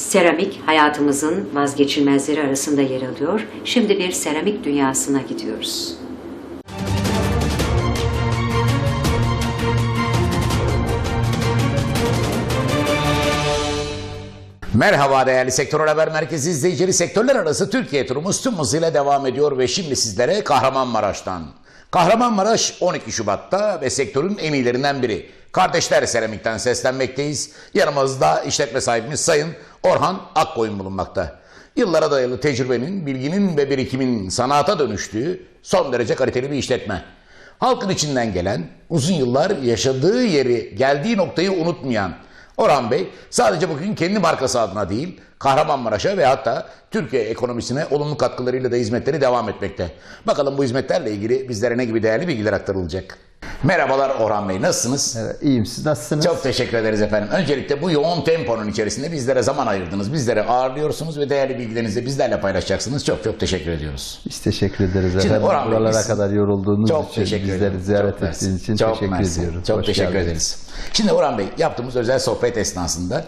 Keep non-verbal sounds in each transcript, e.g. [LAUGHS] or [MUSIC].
Seramik hayatımızın vazgeçilmezleri arasında yer alıyor. Şimdi bir seramik dünyasına gidiyoruz. Merhaba değerli Sektör Haber Merkezi izleyicileri. Sektörler arası Türkiye turumuz tüm hızıyla devam ediyor ve şimdi sizlere Kahramanmaraş'tan. Kahramanmaraş 12 Şubat'ta ve sektörün en iyilerinden biri. Kardeşler Seramik'ten seslenmekteyiz. Yanımızda işletme sahibimiz Sayın Orhan Akkoyun bulunmakta. Yıllara dayalı tecrübenin, bilginin ve birikimin sanata dönüştüğü son derece kaliteli bir işletme. Halkın içinden gelen, uzun yıllar yaşadığı yeri, geldiği noktayı unutmayan, Orhan Bey sadece bugün kendi markası adına değil, Kahramanmaraş'a ve hatta Türkiye ekonomisine olumlu katkılarıyla da hizmetleri devam etmekte. Bakalım bu hizmetlerle ilgili bizlere ne gibi değerli bilgiler aktarılacak. Merhabalar Orhan Bey, nasılsınız? Evet, iyiyim. Siz nasılsınız? Çok teşekkür ederiz efendim. Öncelikle bu yoğun temponun içerisinde bizlere zaman ayırdınız. Bizleri ağırlıyorsunuz ve değerli bilgilerinizi bizlerle paylaşacaksınız. Çok çok teşekkür ediyoruz. Biz teşekkür ederiz Şimdi efendim. Orhan Bey, Buralara biz- kadar yorulduğunuz Çok için, teşekkür bizleri ederim. ziyaret Çok ettiğiniz için Çok teşekkür mersi. ediyorum. Çok Hoş teşekkür geldiniz. ederiz. Şimdi Orhan Bey yaptığımız özel sohbet esnasında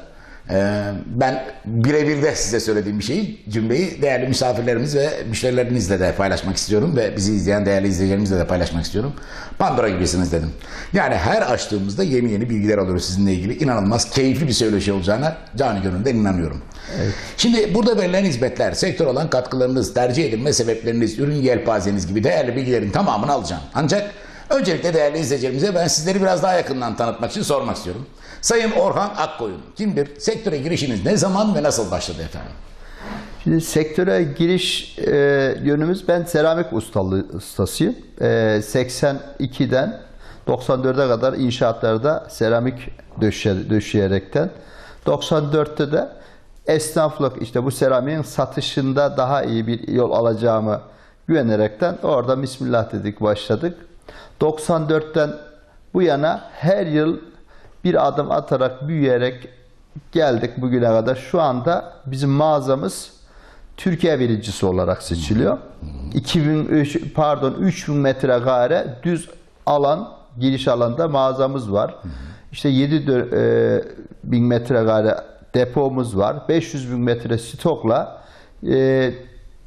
ben birebir de size söylediğim bir şeyi, cümleyi değerli misafirlerimiz ve müşterilerinizle de paylaşmak istiyorum ve bizi izleyen değerli izleyicilerimizle de paylaşmak istiyorum. Pandora gibisiniz dedim. Yani her açtığımızda yeni yeni bilgiler alıyoruz sizinle ilgili. İnanılmaz keyifli bir söyleşi olacağına canı gönülden inanıyorum. Şimdi burada verilen hizmetler, sektör olan katkılarınız, tercih edilme sebepleriniz, ürün yelpazeniz gibi değerli bilgilerin tamamını alacağım. Ancak öncelikle değerli izleyicilerimize ben sizleri biraz daha yakından tanıtmak için sormak istiyorum. Sayın Orhan Akkoyun kimdir? Sektöre girişiniz ne zaman ve nasıl başladı efendim? Şimdi sektöre giriş e, yönümüz ben seramik ustalı, ustasıyım. E, 82'den 94'e kadar inşaatlarda seramik döşe, döşeyerekten 94'te de esnaflık işte bu seramiğin satışında daha iyi bir yol alacağımı güvenerekten orada Bismillah dedik başladık. 94'ten bu yana her yıl bir adım atarak büyüyerek geldik bugüne kadar. Şu anda bizim mağazamız Türkiye birincisi olarak seçiliyor. 2003 pardon 3000 metrekare düz alan giriş alanda mağazamız var. İşte 7 dö- e, bin metrekare depomuz var. 500 bin metre stokla e,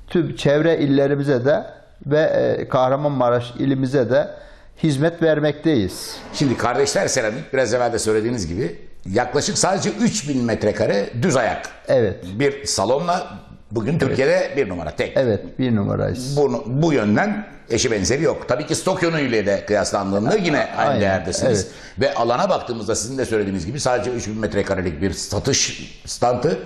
tüm çevre illerimize de ve e, Kahramanmaraş ilimize de hizmet vermekteyiz. Şimdi Kardeşler Seramik biraz evvel de söylediğiniz gibi yaklaşık sadece 3000 metrekare düz ayak. Evet. Bir salonla bugün Türkiye'de bir numara tek. Evet bir numarayız. Bunu, bu yönden eşi benzeri yok. Tabii ki stok yönüyle de kıyaslandığında yine aynı Aynen, değerdesiniz. Ve alana baktığımızda sizin de söylediğiniz gibi sadece 3000 metrekarelik bir satış standı.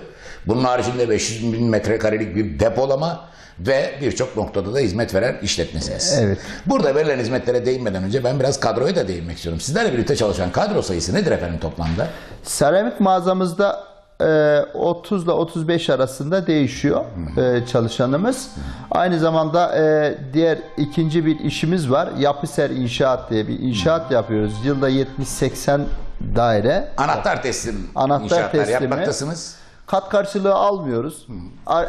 Bunun haricinde 500 bin metrekarelik bir depolama ve birçok noktada da hizmet veren işletmesiniz. Evet. Burada verilen hizmetlere değinmeden önce ben biraz kadroya da değinmek istiyorum. Sizlerle birlikte çalışan kadro sayısı nedir efendim toplamda? Seramik mağazamızda e, 30 ile 35 arasında değişiyor e, çalışanımız. Aynı zamanda e, diğer ikinci bir işimiz var. Yapıser İnşaat diye bir inşaat yapıyoruz. Yılda 70-80 daire. Anahtar teslim Anahtar inşaatlar teslimi. yapmaktasınız. Kat karşılığı almıyoruz.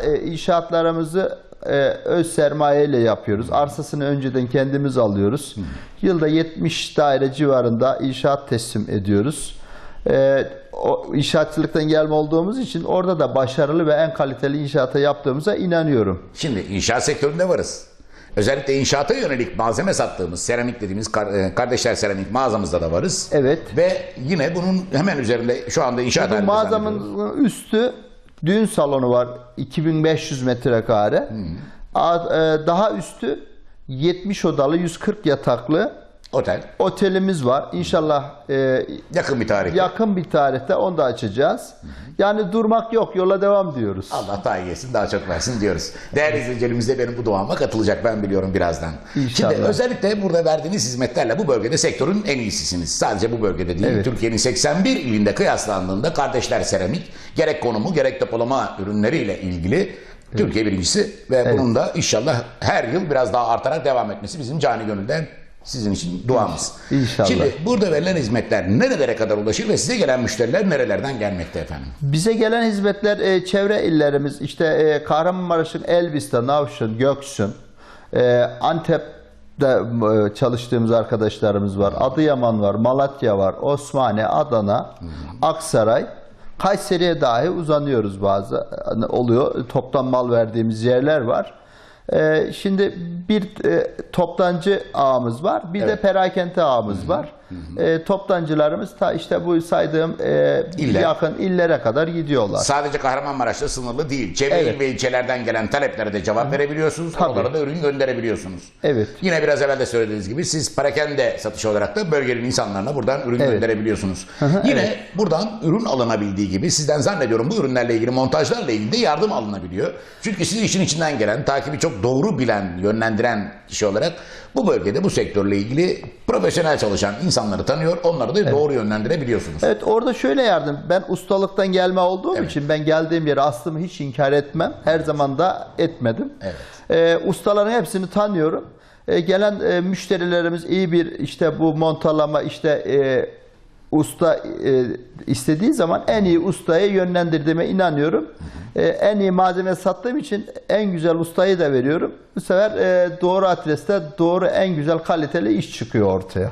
E, İnşaatlarımızı e, öz sermaye ile yapıyoruz. Arsasını önceden kendimiz alıyoruz. Yılda 70 daire civarında inşaat teslim ediyoruz. E, o inşaatçılıktan gelme olduğumuz için orada da başarılı ve en kaliteli inşaata yaptığımıza inanıyorum. Şimdi inşaat sektöründe varız. Özellikle inşaata yönelik malzeme sattığımız seramik dediğimiz e, kardeşler seramik mağazamızda da varız. Evet. Ve yine bunun hemen üzerinde şu anda inşaat halinde mağazamın üstü düğün salonu var 2500 metrekare. A- e, Daha üstü 70 odalı 140 yataklı Otel. otelimiz var. İnşallah e, Yakın bir tarihte. yakın bir tarihte onu da açacağız. Yani durmak yok yola devam diyoruz. Allah daha iyi etsin, daha çok versin diyoruz. Değerli izleyicilerimiz de benim bu duama katılacak ben biliyorum birazdan. İnşallah. Şimdi özellikle burada verdiğiniz hizmetlerle bu bölgede sektörün en iyisisiniz. Sadece bu bölgede değil, Evet. Türkiye'nin 81 ilinde kıyaslandığında Kardeşler Seramik gerek konumu gerek depolama ürünleriyle ilgili Türkiye birincisi ve bunun da inşallah her yıl biraz daha artarak devam etmesi bizim cani gönülden sizin için duamız. İnşallah. Şimdi burada verilen hizmetler nerelere kadar ulaşır ve size gelen müşteriler nerelerden gelmekte efendim? Bize gelen hizmetler e, çevre illerimiz işte e, Kahramanmaraş'ın Elbis'te, Navşin, Göksun, e, Antep'te e, çalıştığımız arkadaşlarımız var. Adıyaman var, Malatya var, Osmaniye, Adana, Aksaray, Kayseri'ye dahi uzanıyoruz bazı hani oluyor. Toptan mal verdiğimiz yerler var. Ee, şimdi bir e, toptancı ağımız var, bir de Evet. perakende ağımız var. Ee, toptancılarımız ta işte bu saydığım e, İller. yakın illere kadar gidiyorlar. Sadece Kahramanmaraş'ta sınırlı değil. Çevre Evet. il ve ilçelerden gelen taleplere de cevap verebiliyorsunuz. Tabii. Onlara da ürün gönderebiliyorsunuz. Evet. Yine biraz evvel de söylediğiniz gibi siz parakende satışı olarak da bölgenin insanlarına buradan ürün Evet. gönderebiliyorsunuz. hı, Yine buradan ürün alınabildiği gibi sizden zannediyorum bu ürünlerle ilgili montajlarla ilgili de yardım alınabiliyor. Çünkü siz işin içinden gelen, takibi çok doğru bilen, yönlendiren kişi olarak bu bölgede bu sektörle ilgili profesyonel çalışan insanları tanıyor. Onları da doğru yönlendirebiliyorsunuz. Evet orada şöyle yardım. Ben ustalıktan gelme olduğum Evet. için ben geldiğim yere aslımı hiç inkar etmem. Her zaman da etmedim. Evet. Ee, ustaların hepsini tanıyorum. Ee, gelen e, müşterilerimiz iyi bir işte bu montalama işte e, usta e, istediği zaman en iyi ustaya yönlendirdiğime inanıyorum. Ee, en iyi malzeme sattığım için en güzel ustayı da veriyorum. Bu sefer e, doğru adreste doğru en güzel kaliteli iş çıkıyor ortaya.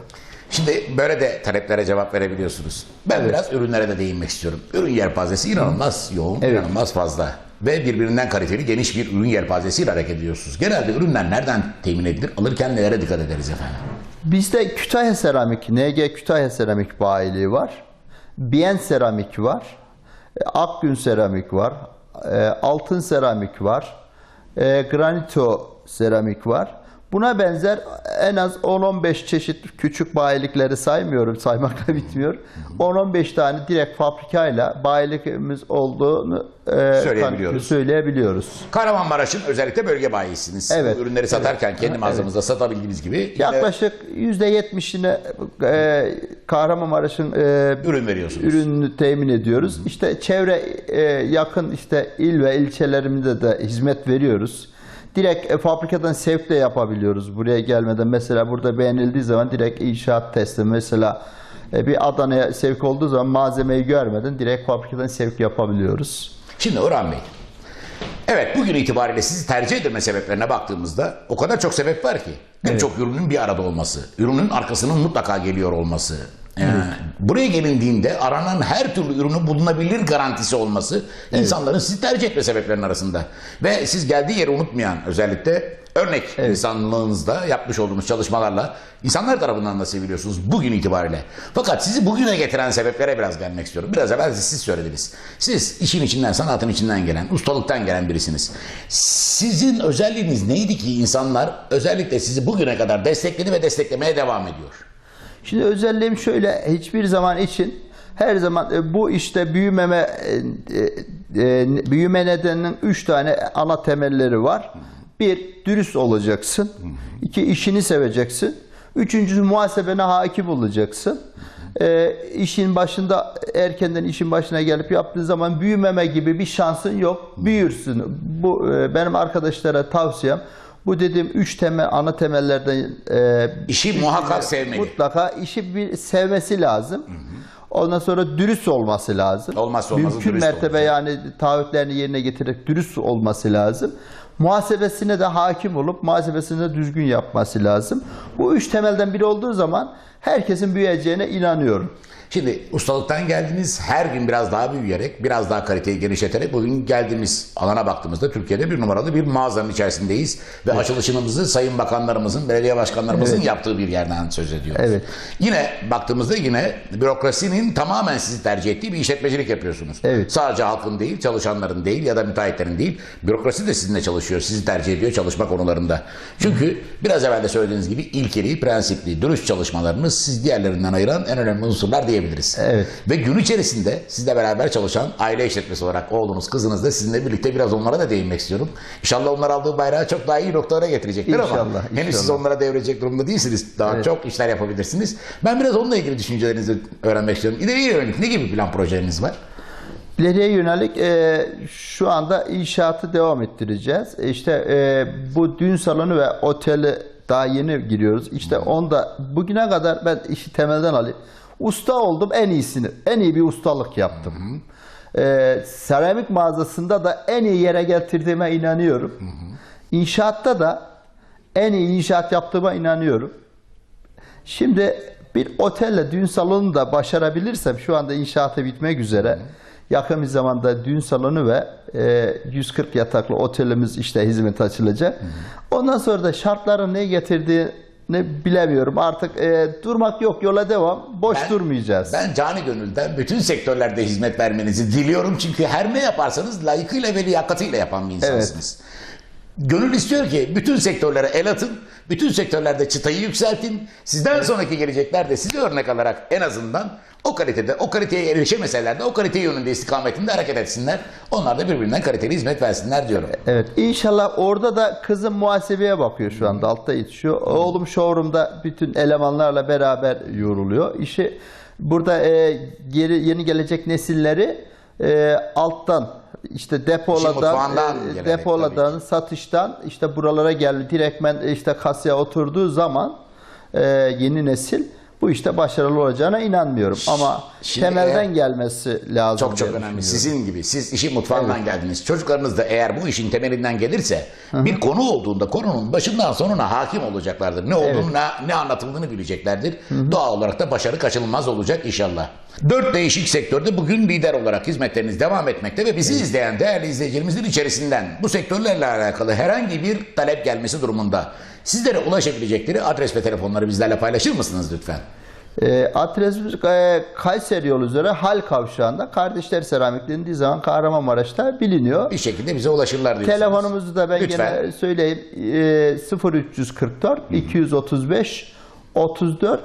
Şimdi böyle de taleplere cevap verebiliyorsunuz. Ben biraz ürünlere de değinmek istiyorum. Ürün yelpazesi inanılmaz yoğun, Evet. inanılmaz fazla. Ve birbirinden kaliteli geniş bir ürün yelpazesiyle hareket ediyorsunuz. Genelde ürünler nereden temin edilir? Alırken nelere dikkat ederiz efendim? Bizde Kütahya Seramik, NG Kütahya Seramik bayiliği var. Biyen Seramik var. e, Akgün Seramik var. e, Altın Seramik var. e, Granito Seramik var. Buna benzer en az 10-15 çeşit küçük bayilikleri saymıyorum, saymakla bitmiyor. 10-15 tane direkt fabrikayla bayilikimiz olduğunu e, Söyleyebiliyoruz. söyleyebiliyoruz. Kahramanmaraş'ın özellikle bölge bayisiniz. Evet. Ürünleri satarken kendi mağazamızda satabildiğimiz gibi Yaklaşık %70'ine e, Kahramanmaraş'ın e, ürün veriyorsunuz. ürününü temin ediyoruz. İşte çevre e, yakın işte il ve ilçelerimizde de hizmet veriyoruz. Direkt e, fabrikadan sevk de yapabiliyoruz buraya gelmeden. Mesela burada beğenildiği zaman direkt inşaat teslim. Mesela e, bir Adana'ya sevk olduğu zaman malzemeyi görmeden direkt fabrikadan sevk yapabiliyoruz. Şimdi Orhan Bey, evet bugün itibariyle sizi tercih edilme sebeplerine baktığımızda o kadar çok sebep var ki. Birçok ürünün bir arada olması, ürünün arkasının mutlaka geliyor olması. Yani buraya gelindiğinde aranan her türlü ürünü bulunabilir garantisi olması insanların sizi tercih etme sebeplerinin arasında. Ve siz geldiği yeri unutmayan özellikle örnek insanlığınızda yapmış olduğunuz çalışmalarla insanlar tarafından da seviliyorsunuz bugün itibariyle. Fakat sizi bugüne getiren sebeplere biraz gelmek istiyorum. Biraz evvel siz söylediniz. Siz işin içinden, sanatın içinden gelen, ustalıktan gelen birisiniz. Sizin özelliğiniz neydi ki insanlar özellikle sizi bugüne kadar destekledi ve desteklemeye devam ediyor? Şimdi özelliğim şöyle hiçbir zaman için her zaman e, bu işte büyümeme e, e, büyüme nedeninin üç tane ana temelleri var. Bir dürüst olacaksın. İki işini seveceksin. Üçüncüsü muhasebene hakim olacaksın. E, işin başında erkenden işin başına gelip yaptığın zaman büyümeme gibi bir şansın yok. Büyürsün. Bu e, benim arkadaşlara tavsiyem. Bu dediğim üç temel ana temellerden e, İşi muhakkak sevmeli. Mutlaka işi bir sevmesi lazım. Ondan sonra dürüst olması lazım. Olmazsa olmazı Mümkün dürüst mertebe olacak. yani taahhütlerini yerine getirerek dürüst olması lazım. Muhasebesine de hakim olup muhasebesini de düzgün yapması lazım. Bu üç temelden biri olduğu zaman herkesin büyüyeceğine inanıyorum. Şimdi ustalıktan geldiniz her gün biraz daha büyüyerek, biraz daha kaliteyi genişleterek bugün geldiğimiz alana baktığımızda Türkiye'de bir numaralı bir mağazanın içerisindeyiz. Ve açılışımızı sayın bakanlarımızın, belediye başkanlarımızın yaptığı bir yerden söz ediyoruz. Evet. Yine baktığımızda yine bürokrasinin tamamen sizi tercih ettiği bir işletmecilik yapıyorsunuz. Evet. Sadece halkın değil, çalışanların değil ya da müteahhitlerin değil, bürokrasi de sizinle çalışıyor, sizi tercih ediyor çalışma konularında. Çünkü biraz evvel de söylediğiniz gibi ilkeli, prensipli, dürüst çalışmalarınız siz diğerlerinden ayıran en önemli unsurlar diyebiliriz. Evet. Ve gün içerisinde sizle beraber çalışan aile işletmesi olarak oğlunuz, kızınız da sizinle birlikte biraz onlara da değinmek istiyorum. İnşallah onlar aldığı bayrağı çok daha iyi noktalara getirecekler ama İnşallah, henüz siz inşallah. onlara devirecek durumda değilsiniz. Daha çok işler yapabilirsiniz. Ben biraz onunla ilgili düşüncelerinizi öğrenmek istiyorum. İleriye yönelik ne gibi plan projeleriniz var? İleriye yönelik e, şu anda inşaatı devam ettireceğiz. E, İşte e, bu düğün salonu ve oteli daha yeni giriyoruz. İşte onda bugüne kadar ben işi temelden alayım. Usta oldum en iyisini. En iyi bir ustalık yaptım. E, seramik mağazasında da en iyi yere getirdiğime inanıyorum. İnşaatta da en iyi inşaat yaptığıma inanıyorum. Şimdi bir otelle düğün salonunu da başarabilirsem şu anda inşaatı bitmek üzere. Yakın bir zamanda düğün salonu ve e, 140 yataklı otelimiz işte hizmet açılacak. Ondan sonra da şartların ne getirdiğini bilemiyorum. Artık e, durmak yok yola devam. Boş Ben- durmayacağız. Ben cani gönülden bütün sektörlerde hizmet vermenizi diliyorum. Çünkü her ne yaparsanız layıkıyla ve liyakatıyla yapan bir insansınız. Gönül istiyor ki bütün sektörlere el atın, bütün sektörlerde çıtayı yükseltin. Sizden sonraki gelecekler de sizi örnek alarak en azından o kalitede, o kaliteye erişemeseler de o kalite yönünde istikametinde hareket etsinler. Onlar da birbirinden kaliteli hizmet versinler diyorum. Evet inşallah orada da kızım muhasebeye bakıyor şu anda altta yetişiyor. Oğlum showroom'da bütün elemanlarla beraber yoruluyor. İşi burada e, geri yeni gelecek nesilleri e, alttan işte depoladan e, depoladan satıştan işte buralara geldi. Direktmen işte kasaya oturduğu zaman e, yeni nesil bu işte başarılı olacağına inanmıyorum. Ama Şimdi temelden eğer- gelmesi lazım. Çok çok önemli. Sizin gibi siz işin mutfağından geldiniz. Çocuklarınız da eğer bu işin temelinden gelirse bir konu olduğunda konunun başından sonuna hakim olacaklardır. Ne olduğunu ne, ne anlatıldığını bileceklerdir. Doğal olarak da başarı kaçınılmaz olacak inşallah. Dört değişik sektörde bugün lider olarak hizmetleriniz devam etmekte ve bizi izleyen değerli izleyicilerimizin içerisinden bu sektörlerle alakalı herhangi bir talep gelmesi durumunda sizlere ulaşabilecekleri adres ve telefonları bizlerle paylaşır mısınız lütfen? E, adresimiz e, Kayseri yolu üzere Hal Kavşağı'nda Kardeşler Seramik dendiği zaman Kahramanmaraş'ta biliniyor. Bir şekilde bize ulaşırlar diyorsunuz. Telefonumuzu da ben Lütfen. gene söyleyeyim. E, 0344 235 34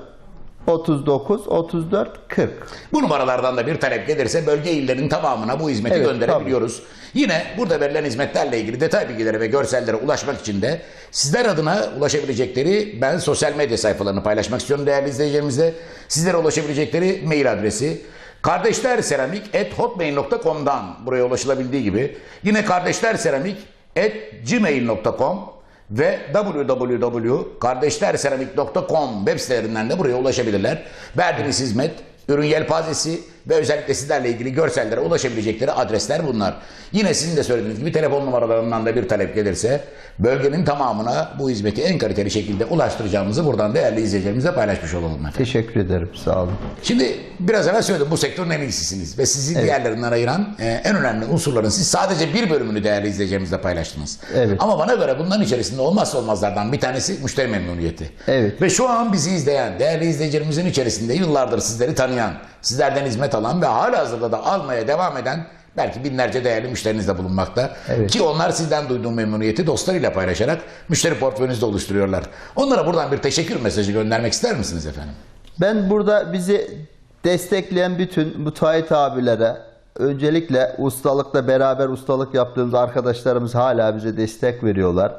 39 34 40. Bu numaralardan da bir talep gelirse bölge illerinin tamamına bu hizmeti Evet, gönderebiliyoruz. Yine burada verilen hizmetlerle ilgili detay bilgilere ve görsellere ulaşmak için de sizler adına ulaşabilecekleri ben sosyal medya sayfalarını paylaşmak istiyorum değerli izleyicilerimizle. Sizlere ulaşabilecekleri mail adresi kardeşlerseramik@hotmail.com'dan buraya ulaşılabildiği gibi yine kardeşlerseramik@gmail.com ve www.kardeşlerseramik.com web sitelerinden de buraya ulaşabilirler. Verdiğiniz hizmet, ürün yelpazesi ve özellikle sizlerle ilgili görsellere ulaşabilecekleri adresler bunlar. Yine sizin de söylediğiniz gibi telefon numaralarından da bir talep gelirse bölgenin tamamına bu hizmeti en kaliteli şekilde ulaştıracağımızı buradan değerli izleyicilerimizle paylaşmış olalım efendim. Teşekkür ederim. Sağ olun. Şimdi biraz evvel söyledim bu sektörün en iyisisiniz ve sizi diğerlerinden ayıran e, en önemli unsurların siz sadece bir bölümünü değerli izleyicilerimizle paylaştınız. Evet. Ama bana göre bunların içerisinde olmazsa olmazlardan bir tanesi müşteri memnuniyeti. Evet. Ve şu an bizi izleyen değerli izleyicilerimizin içerisinde yıllardır sizleri tanıyan, sizlerden hizmet alan ve hala hazırda da almaya devam eden belki binlerce değerli müşteriniz de bulunmakta. Evet. Ki onlar sizden duyduğum memnuniyeti dostlarıyla paylaşarak müşteri portföyünüzde oluşturuyorlar. Onlara buradan bir teşekkür mesajı göndermek ister misiniz efendim? Ben burada bizi destekleyen bütün müteahhit abilere, öncelikle ustalıkla beraber ustalık yaptığımız arkadaşlarımız hala bize destek veriyorlar.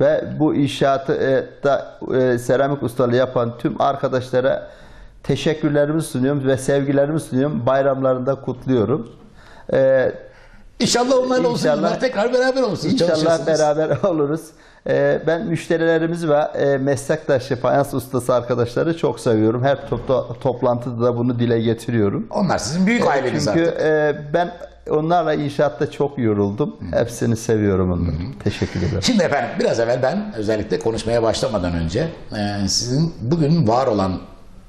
Ve bu inşaatı e, da e, seramik ustalığı yapan tüm arkadaşlara teşekkürlerimi sunuyorum ve sevgilerimi sunuyorum. Bayramlarında kutluyorum. E, İnşallah onlarla İnşallah- yıllar tekrar beraber olursunuz. İnşallah beraber [LAUGHS] oluruz. Ee, Ben müşterilerimiz ve e, meslektaşı, fayans ustası arkadaşları çok seviyorum. Her topla- toplantıda da bunu dile getiriyorum. Onlar sizin büyük aileniz Çünkü artık. e, ben onlarla inşaatta çok yoruldum. Hepsini seviyorum onları. Teşekkür ederim. Şimdi efendim biraz evvel ben özellikle konuşmaya başlamadan önce e, sizin bugün var olan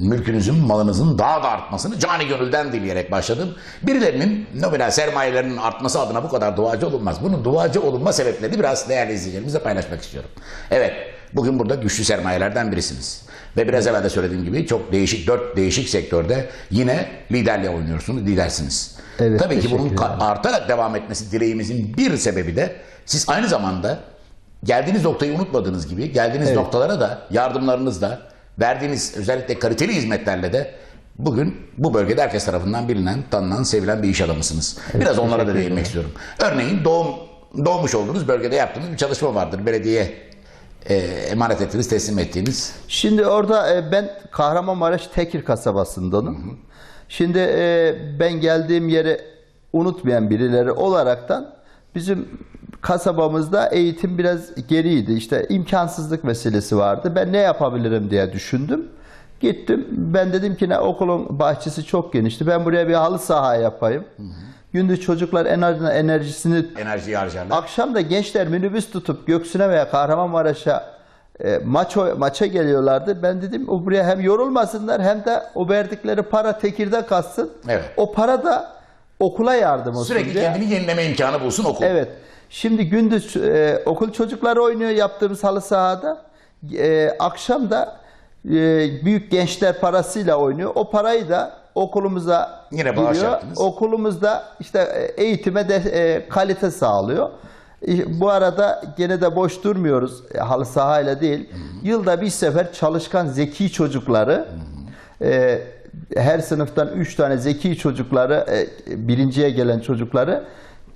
mülkünüzün, malınızın daha da artmasını cani gönülden dileyerek başladım. Birilerinin nominal sermayelerinin artması adına bu kadar duacı olunmaz. Bunun duacı olunma sebeplerini biraz değerli izleyicilerimizle paylaşmak istiyorum. Evet, bugün burada güçlü sermayelerden birisiniz. Ve biraz evvel de söylediğim gibi çok değişik, dört değişik sektörde yine liderliğe oynuyorsunuz, lidersiniz. Evet, Tabii ki bunun artarak devam etmesi dileğimizin bir sebebi de siz aynı zamanda geldiğiniz noktayı unutmadığınız gibi geldiğiniz Evet. noktalara da yardımlarınızla verdiğiniz özellikle kaliteli hizmetlerle de bugün bu bölgede herkes tarafından bilinen, tanınan, sevilen bir iş adamısınız. Biraz onlara da değinmek istiyorum. Örneğin doğum doğmuş olduğunuz bölgede yaptığınız bir çalışma vardır. Belediye e, emanet ettiğiniz, teslim ettiğiniz. Şimdi orada e, ben Kahramanmaraş Tekir kasabasındanım. Şimdi e, ben geldiğim yeri unutmayan birileri olaraktan bizim kasabamızda eğitim biraz geriydi. İşte imkansızlık meselesi vardı. Ben ne yapabilirim diye düşündüm. Gittim. Ben dedim ki ne okulun bahçesi çok genişti. Ben buraya bir halı saha yapayım. Gündüz çocuklar enerji, enerjisini Enerjiyi harcarlar. Akşam da gençler minibüs tutup Göksu'na veya Kahramanmaraş'a e, maç maça geliyorlardı. Ben dedim o buraya hem yorulmasınlar hem de o verdikleri para tekirde kalsın. Evet. O para da okula yardım olsun Sürekli diye. kendini yenileme imkanı bulsun okul. Evet. Şimdi gündüz e, okul çocukları oynuyor yaptığımız halı sahada. E, akşam da e, büyük gençler parasıyla oynuyor. O parayı da okulumuza Yine bağış giriyor. yaptınız. Okulumuzda işte e, eğitime de e, kalite sağlıyor. E, Bu arada gene de boş durmuyoruz e, halı sahayla değil. Yılda bir sefer çalışkan zeki çocukları e, her sınıftan 3 tane zeki çocukları e, birinciye gelen çocukları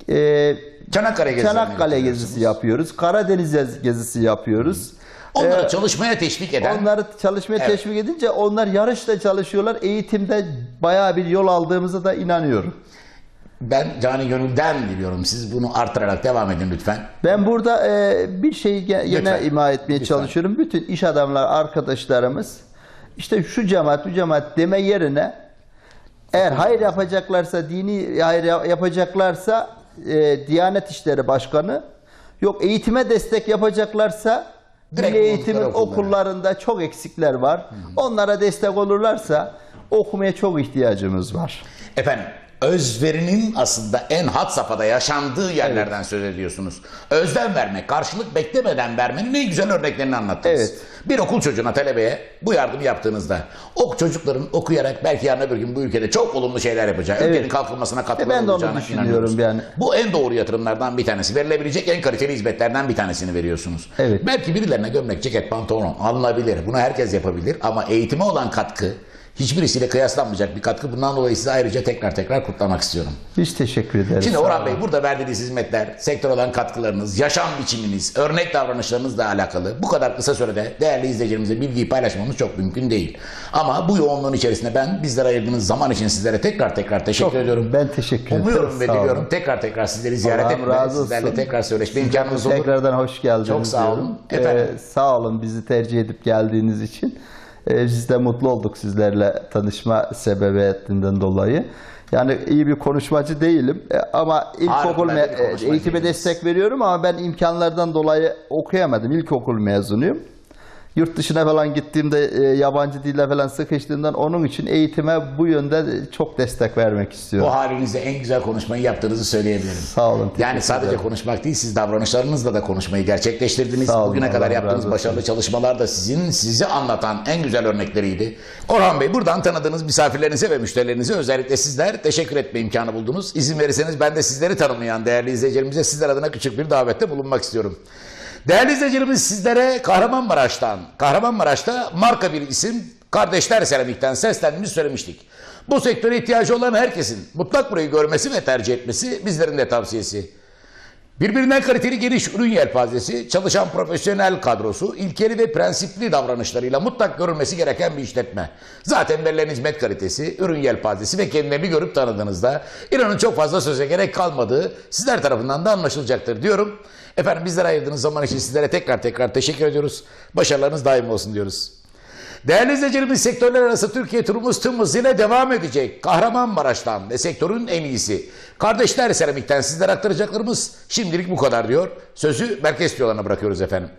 e, Çanakkale gezilerine Çanakkale gezisi yapıyoruz. Karadeniz gez- gezisi yapıyoruz. Onları Ee, çalışmaya teşvik eden Onları çalışmaya Evet. teşvik edince onlar yarışta çalışıyorlar. Eğitimde bayağı bir yol aldığımıza da inanıyorum. ben cani gönülden diliyorum. Siz bunu artırarak devam edin lütfen. Ben burada e, bir şeyi ge- yine Lütfen. ima etmeye Lütfen. çalışıyorum. Bütün iş adamlar, arkadaşlarımız işte şu cemaat, bu cemaat deme yerine eğer hayır yapacaklarsa, dini hayır ya- yapacaklarsa e, Diyanet İşleri Başkanı yok eğitime destek yapacaklarsa Direkt Eğitimin okullarında çok eksikler var. Onlara destek olurlarsa okumaya çok ihtiyacımız var. Efendim özverinin aslında en had safhada yaşandığı yerlerden söz ediyorsunuz. Özden vermek, karşılık beklemeden vermenin en güzel örneklerini anlattınız. Evet. Bir okul çocuğuna, talebeye bu yardımı yaptığınızda o çocukların okuyarak belki yarın öbür gün bu ülkede çok olumlu şeyler yapacak. Evet. Ülkenin kalkınmasına katkıları E ben de onu olacağına düşünüyorum yani. Bu en doğru yatırımlardan bir tanesi. Verilebilecek en kaliteli hizmetlerden bir tanesini veriyorsunuz. Evet. Belki birilerine gömlek, ceket, pantolon alınabilir. Bunu herkes yapabilir ama eğitime olan katkı hiçbirisiyle kıyaslanmayacak bir katkı. Bundan dolayı size ayrıca tekrar tekrar kutlamak istiyorum. Biz teşekkür ederiz. Şimdi Orhan. Bey burada verdiğiniz hizmetler, sektör olan katkılarınız, yaşam biçiminiz, örnek davranışlarınızla alakalı bu kadar kısa sürede değerli izleyicilerimize bilgiyi paylaşmamız çok mümkün değil. Ama bu yoğunluğun içerisinde ben bizlere ayırdığınız zaman için sizlere tekrar tekrar teşekkür Çok- ediyorum. ben teşekkür ederim. Umuyorum ve diliyorum tekrar tekrar sizleri ziyaret razı sizlerle tekrar söyleşme imkanımız olur. Tekrardan hoş geldiniz Çok sağ olun. diyorum. Efendim? Ee, sağ olun bizi tercih edip geldiğiniz için. Ee, biz de mutlu olduk sizlerle tanışma sebebiyetinden dolayı. Yani iyi bir konuşmacı değilim Ee, ama ilkokul me- konuşmacıydınız. eğitime destek veriyorum ama ben imkanlardan dolayı okuyamadım. İlkokul mezunuyum. Yurt dışına falan gittiğimde e, yabancı dille falan sıkıştığımdan onun için eğitime bu yönde çok destek vermek istiyorum. Bu halinizde en güzel konuşmayı yaptığınızı söyleyebilirim. Sağ olun. Yani sadece ederim. konuşmak değil, siz davranışlarınızla da konuşmayı gerçekleştirdiniz. Sağ olun, Bugüne Allah kadar yaptığınız başarılı çalışmalar da sizin sizi anlatan en güzel örnekleriydi. Orhan Bey, buradan tanıdığınız misafirlerinize ve müşterilerinize özellikle sizler teşekkür etme imkanı buldunuz. İzin verirseniz ben de sizleri tanımayan değerli izleyicilerimize sizler adına küçük bir davette bulunmak istiyorum. Değerli izleyicilerimiz sizlere Kahramanmaraş'tan, Kahramanmaraş'ta marka bir isim Kardeşler Seramik'ten seslendiğimizi söylemiştik. Bu sektöre ihtiyacı olan herkesin mutlak burayı görmesi ve tercih etmesi bizlerin de tavsiyesi. Birbirinden kaliteli geniş ürün yelpazesi, çalışan profesyonel kadrosu, ilkeli ve prensipli davranışlarıyla mutlak görülmesi gereken bir işletme. Zaten verilen hizmet kalitesi, ürün yelpazesi ve kendilerini görüp tanıdığınızda inanın çok fazla söze gerek kalmadığı sizler tarafından da anlaşılacaktır diyorum. Efendim bizlere ayırdığınız zaman için sizlere tekrar tekrar teşekkür ediyoruz. Başarılarınız daim olsun diyoruz. Değerli izleyicilerimiz sektörler arası Türkiye turumuz tüm hızıyla devam edecek. Kahramanmaraş'tan ve sektörün en iyisi. Kardeşler Seramik'ten sizlere aktaracaklarımız şimdilik bu kadar diyor. Sözü merkez stüdyolarına bırakıyoruz efendim.